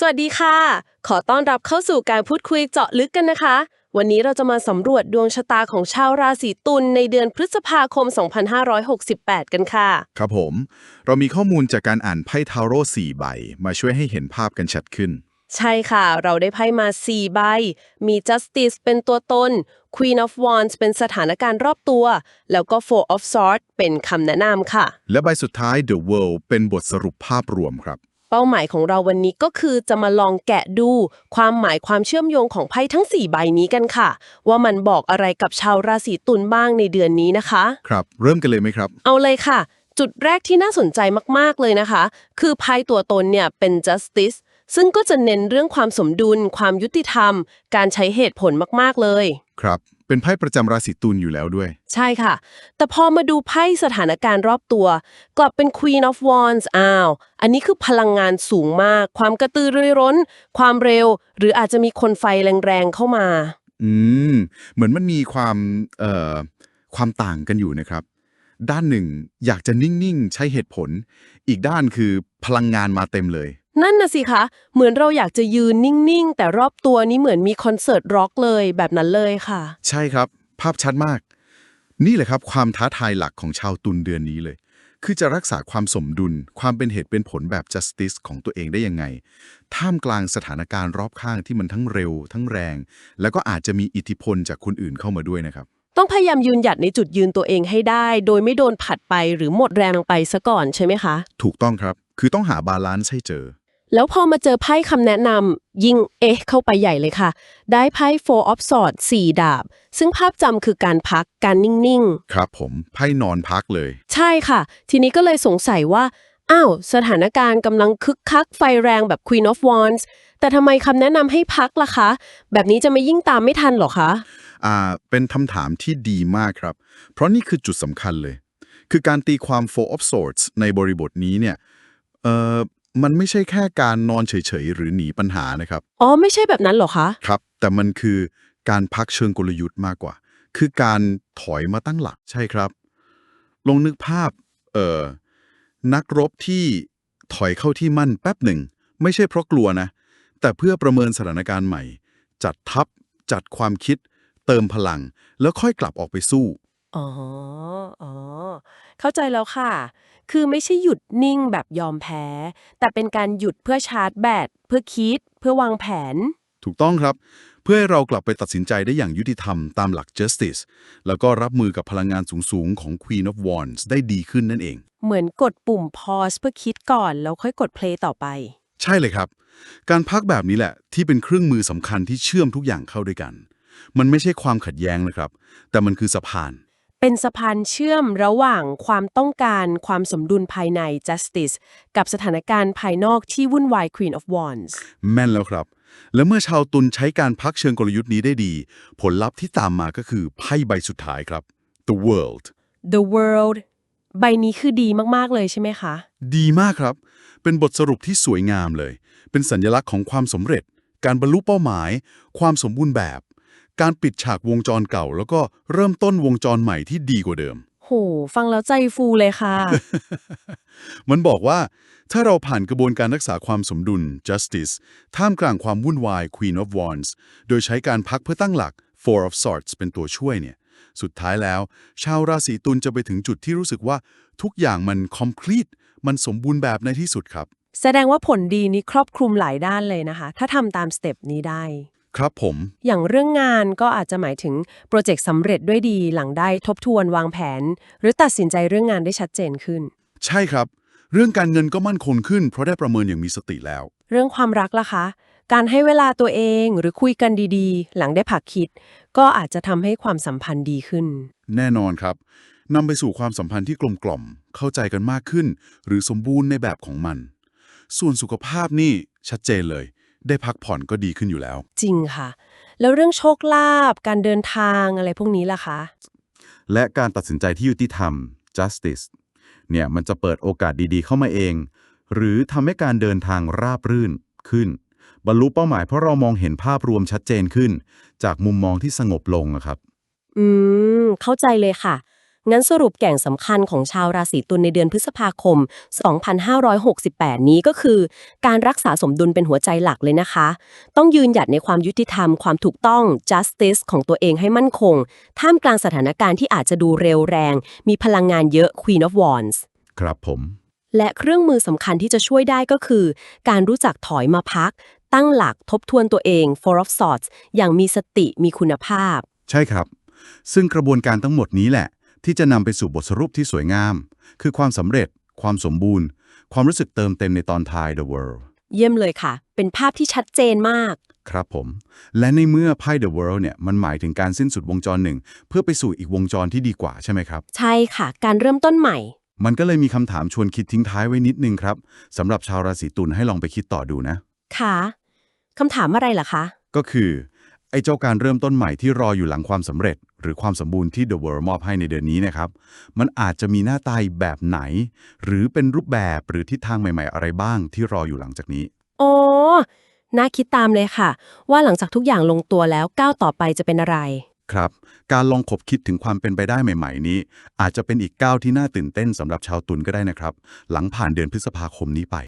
สวัสดีค่ะ ขอต้อนรับเข้าสู่การพูดคุยเจาะลึกกันนะคะ วันนี้เราจะมาสำรวจดวงชะตาของชาวราศีตุลในเดือนพฤษภาคม 2568 กันค่ะ ครับผม เรามีข้อมูลจากการอ่านไพ่ทาโร่4ใบ มาช่วยให้เห็นภาพกันชัดขึ้น ใช่ค่ะ เราได้ไพ่มา 4 ใบ มี Justice เป็นตัวตน Queen of Wands เป็นสถานการณ์รอบตัว แล้วก็ Four of Swords เป็นคำแนะนำค่ะ และใบสุดท้าย The World เป็นบทสรุปภาพรวมครับ เป้าหมายของเราวันนี้ก็คือจะมาลองแกะดู ความหมายความเชื่อมโยงของไพ่ทั้ง 4 ใบนี้กันค่ะ ว่ามันบอกอะไรกับชาวราศีตุลบ้างในเดือนนี้นะคะ ครับ เริ่มกันเลยไหมครับ เอาเลยค่ะ จุดแรกที่น่าสนใจมาก ๆ เลยนะคะ คือไพ่ตัวตนเนี่ยเป็น justice ซึ่งก็จะเน้นเรื่องความสมดุล ความยุติธรรม การใช้เหตุผลมาก ๆ เลย ครับ เป็นไพ่ประจำราศีตุลอยู่แล้วด้วย ใช่ค่ะ แต่พอมาดูไพ่สถานการณ์รอบตัว กลับเป็น Queen of Wands อ้าว อันนี้คือพลังงานสูงมาก ความกระตือรือร้น ความเร็ว หรืออาจจะมีคนไฟแรงๆเข้ามา อืม เหมือนมันมีความเอ่อความต่างกันอยู่นะครับ ด้านหนึ่งอยากจะนิ่ง ๆ ใช้เหตุผล อีกด้านคือพลังงานมาเต็มเลย นั่นน่ะสิคะ เหมือนเราอยากจะยืนนิ่งๆ แต่รอบตัวนี้เหมือนมีคอนเสิร์ตร็อกเลยแบบนั้นเลยค่ะ ใช่ครับ ภาพชัดมาก นี่แหละครับความท้าทายหลักของชาวตุลเดือนนี้เลย คือจะรักษาความสมดุล ความเป็นเหตุเป็นผลแบบ justice ของตัวเองได้ยังไง ท่ามกลางสถานการณ์รอบข้างที่มันทั้งเร็ว ทั้งแรง แล้วก็อาจจะมีอิทธิพลจากคนอื่นเข้ามาด้วยนะครับ ต้องพยายามยืนหยัดในจุดยืนตัวเองให้ได้ โดยไม่โดนผัดไปหรือหมดแรงไปซะก่อนใช่ไหมคะ ถูกต้องครับ คือต้องหาบาลานซ์ให้เจอ แล้วพอมาเจอไพ่คำแนะนำยิ่งเอ๊ะเข้าไปใหญ่เลยค่ะ ได้ไพ่ Four of Swords สี่ดาบ ซึ่งภาพจำคือการพักการนิ่งครับผมไพ่นอนพักเลย ๆ ใช่ค่ะ ทีนี้ก็เลยสงสัยว่า อ้าว สถานการณ์กำลังคึกคักไฟแรงแบบ Queen of Wands แต่ทำไมคำแนะนำให้พักล่ะคะ แบบนี้จะไม่ยิ่งตามไม่ทันเหรอคะ อ่า เป็นคำถามที่ดีมากครับ เพราะนี่คือจุดสำคัญเลย คือการตีความ Four of Swords ในบริบทนี้เนี่ย เอ่อ มันไม่ใช่แค่การนอนเฉยๆ หรือหนีปัญหานะครับ อ๋อ ไม่ใช่แบบนั้นเหรอคะ ครับ แต่มันคือการพักเชิงกลยุทธ์มากกว่า คือการถอยมาตั้งหลักใช่ครับ ลองนึกภาพเอ่อนักรบที่ถอยเข้าที่มั่นแป๊บหนึ่ง ไม่ใช่เพราะกลัวนะ แต่เพื่อประเมินสถานการณ์ใหม่ จัดทัพ จัดความคิด เติมพลัง แล้วค่อยกลับออกไปสู้ อ๋อ อ๋อ เข้าใจแล้วค่ะ คือไม่ใช่หยุดนิ่งแบบยอมแพ้ แต่เป็นการหยุดเพื่อชาร์จแบต เพื่อคิด เพื่อวางแผน ถูกต้องครับ เพื่อให้เรากลับไปตัดสินใจได้อย่างยุติธรรมตามหลัก justice แล้วก็รับมือกับพลังงานสูงๆ ของ Queen of Wands ได้ดีขึ้นนั่นเอง เหมือนกดปุ่ม pause เพื่อคิดก่อน แล้วค่อยกด play ต่อไป ใช่เลยครับ การพักแบบนี้แหละที่เป็นเครื่องมือสำคัญที่เชื่อมทุกอย่างเข้าด้วยกัน มันไม่ใช่ความขัดแย้งนะครับ แต่มันคือสะพาน เป็นสะพานเชื่อมระหว่างความต้องการความสมดุลภายใน justice กับสถานการณ์ภายนอกที่วุ่นวาย Queen of Wands แม่นแล้วครับ และเมื่อชาวตุลใช้การพักเชิงกลยุทธ์นี้ได้ดี ผลลัพธ์ที่ตามมาก็คือไพ่ใบสุดท้ายครับ The World The World ใบนี้คือดีมากๆเลยใช่ไหมคะ ดีมากครับ เป็นบทสรุปที่สวยงามเลย เป็นสัญลักษณ์ของความสำเร็จ การบรรลุเป้าหมาย ความสมบูรณ์แบบ การปิดฉากวงจรเก่า แล้วก็เริ่มต้นวงจรใหม่ที่ดีกว่าเดิม โห ฟังแล้วใจฟูเลยค่ะ มันบอกว่า ถ้าเราผ่านกระบวนการรักษาความสมดุล justice ท่ามกลางความวุ่นวาย Queen of Wands โดยใช้การพักเพื่อตั้งหลัก Four of Swords เป็นตัวช่วยเนี่ย สุดท้ายแล้ว ชาวราศีตุลจะไปถึงจุดที่รู้สึกว่าทุกอย่างมัน complete มันสมบูรณ์แบบในที่สุดครับ แสดงว่าผลดีนี้ครอบคลุมหลายด้านเลยนะคะ ถ้าทำตามสเต็ปนี้ได้ ครับผม อย่างเรื่องงานก็อาจจะหมายถึงโปรเจกต์สำเร็จด้วยดีหลังได้ทบทวนวางแผน หรือตัดสินใจเรื่องงานได้ชัดเจนขึ้น ใช่ครับ เรื่องการเงินก็มั่นคงขึ้น เพราะได้ประเมินอย่างมีสติแล้ว เรื่องความรักล่ะคะ การให้เวลาตัวเองหรือคุยกันดีๆ หลังได้ผักคิด ก็อาจจะทำให้ความสัมพันธ์ดีขึ้น แน่นอนครับนำไปสู่ความสัมพันธ์ที่กลมกล่อม เข้าใจกันมากขึ้น หรือสมบูรณ์ในแบบของมัน ส่วนสุขภาพนี่ชัดเจนเลย ได้พักผ่อนก็ดีขึ้นอยู่แล้ว จริงค่ะ แล้วเรื่องโชคลาภการเดินทางอะไรพวกนี้ล่ะคะ และการตัดสินใจที่ยุติธรรม justice เนี่ยมันจะเปิดโอกาสดีๆ เข้ามาเอง หรือทำให้การเดินทางราบรื่นขึ้น บรรลุเป้าหมายเพราะเรามองเห็นภาพรวมชัดเจนขึ้น จากมุมมองที่สงบลงอะครับ อืม เข้าใจเลยค่ะ งั้นสรุปแก่งสำคัญของชาวราศีตุลในเดือนพฤษภาคม 2568 นี้ก็คือ การรักษาสมดุลเป็นหัวใจหลักเลยนะคะ ต้องยืนหยัดในความยุติธรรม ความถูกต้อง justice ของตัวเองให้มั่นคง ท่ามกลางสถานการณ์ที่อาจจะดูเร็วแรง มีพลังงานเยอะ Queen of Wands ครับผม และเครื่องมือสำคัญที่จะช่วยได้ก็คือ การรู้จักถอยมาพัก ตั้งหลักทบทวนตัวเอง Four of Swords อย่างมีสติมีคุณภาพ ใช่ครับ ซึ่งกระบวนการทั้งหมดนี้แหละ ที่จะนำไปสู่บทสรุปที่สวยงาม คือความสำเร็จ ความสมบูรณ์ ความรู้สึกเติมเต็มในตอนท้าย The World เยี่ยมเลยค่ะ เป็นภาพที่ชัดเจนมาก ครับผม และในเมื่อไพ่ The World เนี่ยมันหมายถึงการสิ้นสุดวงจรหนึ่ง เพื่อไปสู่อีกวงจรที่ดีกว่าใช่ไหมครับ ใช่ค่ะ การเริ่มต้นใหม่ มันก็เลยมีคำถามชวนคิดทิ้งท้ายไว้นิดนึงครับสำหรับชาวราศีตุลให้ลองไปคิดต่อดูนะค่ะคำถามอะไรล่ะคะ ก็คือ ไอ้เจ้าการเริ่มต้นใหม่ที่รออยู่หลังความสำเร็จ หรือความสมบูรณ์ที่ The World มอบให้ในเดือนนี้นะครับ มันอาจจะมีหน้าตายแบบไหน หรือเป็นรูปแบบหรือทิศทางใหม่ ๆ อะไรบ้างที่รออยู่หลังจากนี้อ๋อน่าคิดตามเลยค่ะ ว่าหลังจากทุกอย่างลงตัวแล้วก้าวต่อไปจะเป็นอะไร ครับ การลองคบคิดถึงความเป็นไปได้ใหม่ ๆ นี้ อาจจะเป็นอีกก้าวที่น่าตื่นเต้นสำหรับชาวตุลก็ได้นะครับ หลังผ่านเดือนพฤษภาคมนี้ไป